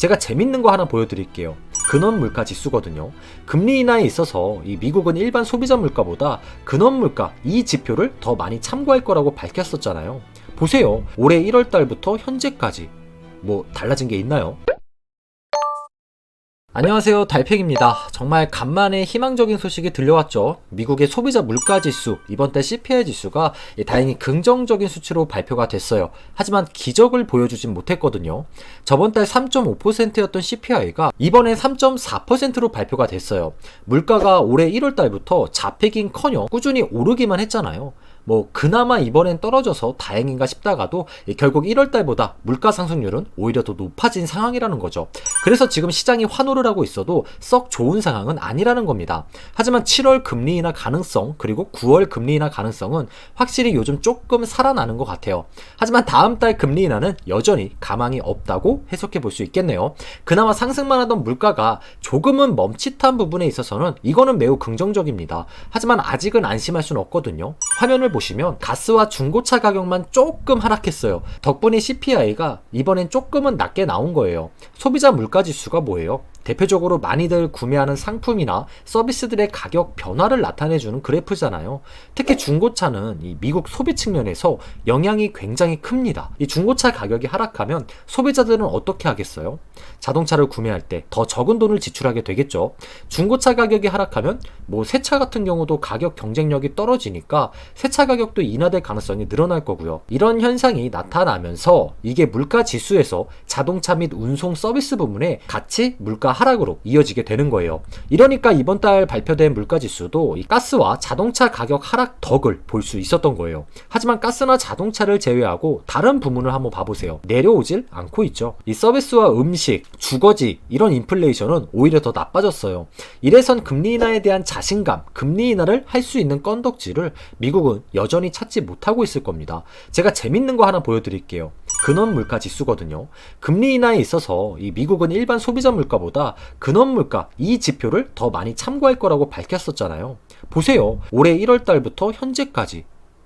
제가 재밌는 거 하나 보여드릴게요. 근원 물가 지수거든요. 금리 인하에 있어서 이 미국은 일반 소비자 물가보다 근원 물가 이 지표를 더 많이 참고할 거라고 밝혔었잖아요. 보세요. 올해 1월 달부터 현재까지 뭐 달라진 게 있나요? 안녕하세요. 달팽입니다. 정말 간만에 희망적인 소식이 들려왔죠. 미국의 소비자 물가 지수, 이번 달 CPI 지수가 다행히 긍정적인 수치로 발표가 됐어요. 하지만 기적을 보여주진 못했거든요. 저번 달 3.5%였던 CPI가 이번에 3.4%로 발표가 됐어요. 물가가 올해 1월 달부터 잡히긴 커녕 꾸준히 오르기만 했잖아요. 뭐 그나마 이번엔 떨어져서 다행인가 싶다가도 결국 1월 달보다 물가 상승률은 오히려 더 높아진 상황이라는 거죠. 그래서 지금 시장이 환호를 하고 있어도 썩 좋은 상황은 아니라는 겁니다. 하지만 7월 금리 인하 가능성 그리고 9월 금리 인하 가능성은 확실히 요즘 조금 살아나는 것 같아요. 하지만 다음 달 금리 인하는 여전히 가망이 없다고 해석해 볼 수 있겠네요. 그나마 상승만 하던 물가가 조금은 멈칫한 부분에 있어서는 이거는 매우 긍정적입니다. 하지만 아직은 안심할 수는 없거든요. 화면을 보시면 가스와 중고차 가격만 조금 하락했어요. 덕분에 CPI가 이번엔 조금은 낮게 나온 거예요. 소비자 물가 지수가 뭐예요? 대표적으로 많이들 구매하는 상품이나 서비스들의 가격 변화를 나타내주는 그래프잖아요. 특히 중고차는 이 미국 소비 측면에서 영향이 굉장히 큽니다. 이 중고차 가격이 하락하면 소비자들은 어떻게 하겠어요? 자동차를 구매할 때 더 적은 돈을 지출하게 되겠죠. 중고차 가격이 하락하면 뭐 새 차 같은 경우도 가격 경쟁력이 떨어지니까 새 차 가격도 인하될 가능성이 늘어날 거고요. 이런 현상이 나타나면서 이게 물가 지수에서 자동차 및 운송 서비스 부문에 같이 물가 하락으로 이어지게 되는 거예요. 이러니까 이번 달 발표된 물가 지수도 이 가스와 자동차 가격 하락 덕을 볼 수 있었던 거예요. 하지만 가스나 자동차를 제외하고 다른 부문을 한번 봐보세요. 내려오질 않고 있죠. 이 서비스와 음식, 주거지 이런 인플레이션은 오히려 더 나빠졌어요. 이래선 금리 인하에 대한 자신감, 금리 인하를 할 수 있는 건덕지를 미국은 여전히 찾지 못하고 있을 겁니다. 제가 재밌는 거 하나 보여드릴게요. 근원 물가 지수거든요. 금리 인하에 있어서 이 미국은 일반 소비자 물가보다 근원 물가 이 지표를 더 많이 참고할 거라고 밝혔었잖아요. 보세요. 올해 1월 달부터 현재까지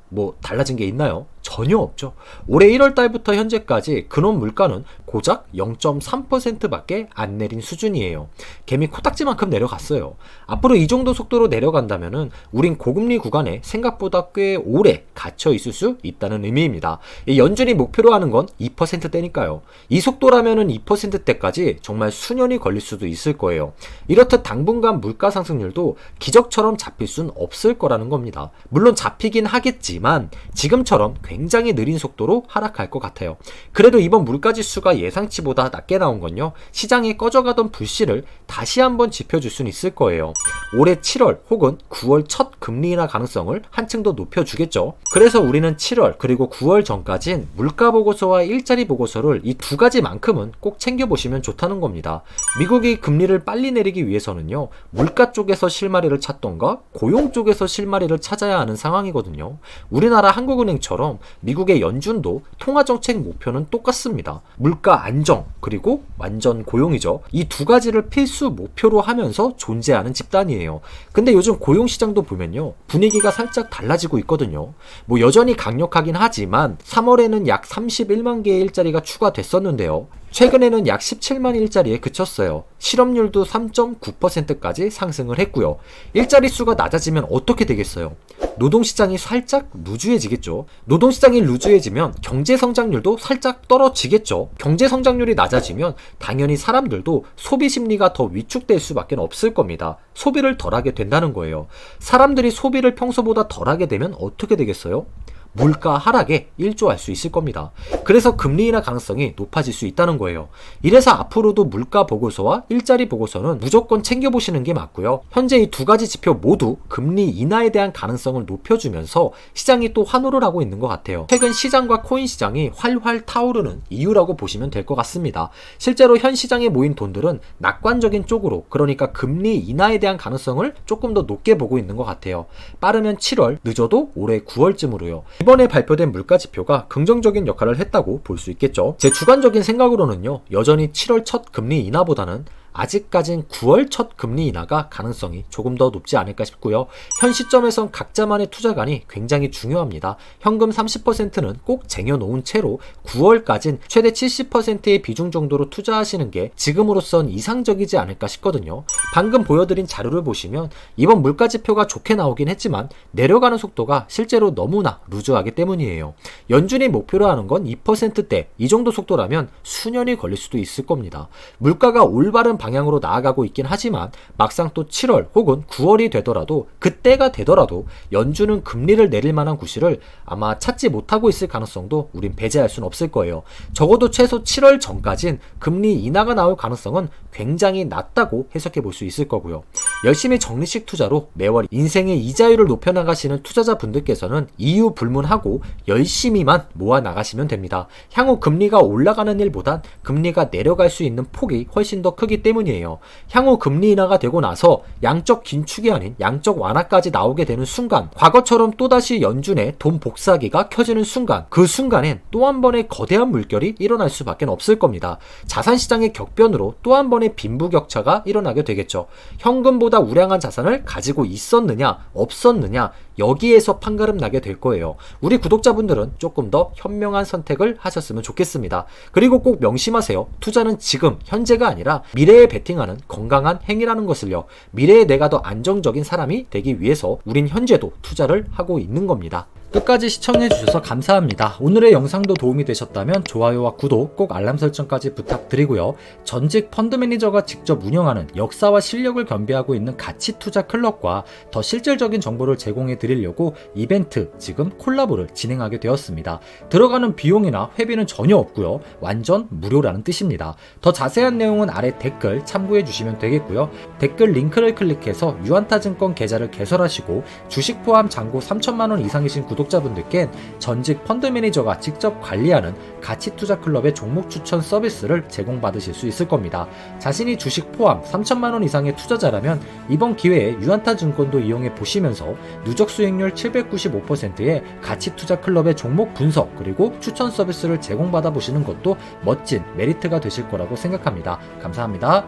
뭐 달라진 게 있나요? 전혀 없죠. 올해 1월 달부터 현재까지 근원 물가는 고작 0.3%밖에 안 내린 수준이에요. 개미 코딱지만큼 내려갔어요. 앞으로 이 정도 속도로 내려간다면은 우린 고금리 구간에 생각보다 꽤 오래 갇혀 있을 수 있다는 의미입니다. 이 연준이 목표로 하는 건 2%대니까요. 이 속도라면은 2%대까지 정말 수년이 걸릴 수도 있을 거예요. 이렇듯 당분간 물가 상승률도 기적처럼 잡힐 순 없을 거라는 겁니다. 물론 잡히긴 하겠지만 지금처럼 굉장히 느린 속도로 하락할 것 같아요. 그래도 이번 물가 지수가 예상치보다 낮게 나온 건요. 시장에 꺼져가던 불씨를 다시 한번 지펴줄 수는 있을 거예요. 올해 7월 혹은 9월 첫 금리 인하 가능성을 한층 더 높여주겠죠. 그래서 우리는 7월 그리고 9월 전까진 물가 보고서와 일자리 보고서를 이 두 가지만큼은 꼭 챙겨보시면 좋다는 겁니다. 미국이 금리를 빨리 내리기 위해서는요. 물가 쪽에서 실마리를 찾던가 고용 쪽에서 실마리를 찾아야 하는 상황이거든요. 우리나라 한국은행처럼 미국의 연준도 통화 정책 목표는 똑같습니다. 물가 안정 그리고 완전 고용이죠. 이 두 가지를 필수 목표로 하면서 존재하는 집단이에요. 근데 요즘 고용 시장도 보면요. 분위기가 살짝 달라지고 있거든요. 뭐 여전히 강력하긴 하지만 3월에는 약 31만 개의 일자리가 추가됐었는데요. 최근에는 약 17만 일자리에 그쳤어요. 실업률도 3.9%까지 상승을 했고요. 일자리 수가 낮아지면 어떻게 되겠어요? 노동시장이 살짝 루즈해지겠죠. 노동시장이 루즈해지면 경제 성장률도 살짝 떨어지겠죠. 경제 성장률이 낮아지면 당연히 사람들도 소비 심리가 더 위축될 수밖에 없을 겁니다. 소비를 덜하게 된다는 거예요. 사람들이 소비를 평소보다 덜하게 되면 어떻게 되겠어요? 물가 하락에 일조할 수 있을 겁니다. 그래서 금리 인하 가능성이 높아질 수 있다는 거예요. 이래서 앞으로도 물가 보고서와 일자리 보고서는 무조건 챙겨보시는 게 맞고요. 현재 이 두 가지 지표 모두 금리 인하에 대한 가능성을 높여주면서 시장이 또 환호를 하고 있는 것 같아요. 최근 시장과 코인 시장이 활활 타오르는 이유라고 보시면 될 것 같습니다. 실제로 현 시장에 모인 돈들은 낙관적인 쪽으로 그러니까 금리 인하에 대한 가능성을 조금 더 높게 보고 있는 것 같아요. 빠르면 7월, 늦어도 올해 9월쯤으로요. 이번에 발표된 물가 지표가 긍정적인 역할을 했다고 볼 수 있겠죠. 제 주관적인 생각으로는요, 여전히 7월 첫 금리 인하보다는 아직까진 9월 첫 금리 인하가 가능성이 조금 더 높지 않을까 싶고요. 현 시점에선 각자만의 투자관이 굉장히 중요합니다. 현금 30%는 꼭 쟁여놓은 채로 9월까진 최대 70%의 비중 정도로 투자하시는 게 지금으로선 이상적이지 않을까 싶거든요. 방금 보여드린 자료를 보시면 이번 물가 지표가 좋게 나오긴 했지만 내려가는 속도가 실제로 너무나 루즈하기 때문이에요. 연준이 목표로 하는 건 2%대 이 정도 속도라면 수년이 걸릴 수도 있을 겁니다. 물가가 올바른 방향으로 나아가고 있긴 하지만 막상 또 7월 혹은 9월이 되더라도 그때가 되더라도 연준은 금리를 내릴 만한 구실을 아마 찾지 못하고 있을 가능성도 우린 배제할 수는 없을 거예요. 적어도 최소 7월 전까진 금리 인하가 나올 가능성은 굉장히 낮다고 해석해 볼 수 있을 거고요. 열심히 적리식 투자로 매월 인생의 이자율을 높여나가시는 투자자분들께서는 이유 불문하고 열심히만 모아 나가시면 됩니다. 향후 금리가 올라가는 일보단 금리가 내려갈 수 있는 폭이 훨씬 더 크기 때문이에요. 향후 금리 인하가 되고 나서 양적 긴축이 아닌 양적 완화까지 나오게 되는 순간 과거처럼 또다시 연준의 돈 복사기가 켜지는 순간 그 순간엔 또 한 번의 거대한 물결이 일어날 수밖에 없을 겁니다. 자산 시장의 격변으로 또 한 번의 빈부격차가 일어나게 되겠죠. 현금보다 우량한 자산을 가지고 있었느냐 없었느냐 여기에서 판가름 나게 될 거예요. 우리 구독자분들은 조금 더 현명한 선택을 하셨으면 좋겠습니다. 그리고 꼭 명심하세요. 투자는 지금 현재가 아니라 미래에 베팅하는 건강한 행위라는 것을요. 미래에 내가 더 안정적인 사람이 되기 위해서 우린 현재도 투자를 하고 있는 겁니다. 끝까지 시청해주셔서 감사합니다. 오늘의 영상도 도움이 되셨다면 좋아요와 구독, 꼭 알람 설정까지 부탁드리고요. 전직 펀드 매니저가 직접 운영하는 역사와 실력을 겸비하고 있는 가치 투자 클럽과 더 실질적인 정보를 제공해 드리려고 이벤트, 지금 콜라보를 진행하게 되었습니다. 들어가는 비용이나 회비는 전혀 없고요. 완전 무료라는 뜻입니다. 더 자세한 내용은 아래 댓글 참고해 주시면 되겠고요. 댓글 링크를 클릭해서 유한타증권 계좌를 개설하시고 주식 포함 잔고 3천만 원 이상이신 구독 자분들께 전직 펀드 매니저가 직접 관리하는 가치 투자 클럽의 종목 추천 서비스를 제공받으실 수 있을 겁니다. 자신이 주식 포함 3천만 원 이상의 투자자라면 이번 기회에 유한타 증권도 이용해 보시면서 누적 수익률 795%의 가치 투자 클럽의 종목 분석 그리고 추천 서비스를 제공받아 보시는 것도 멋진 메리트가 되실 거라고 생각합니다. 감사합니다.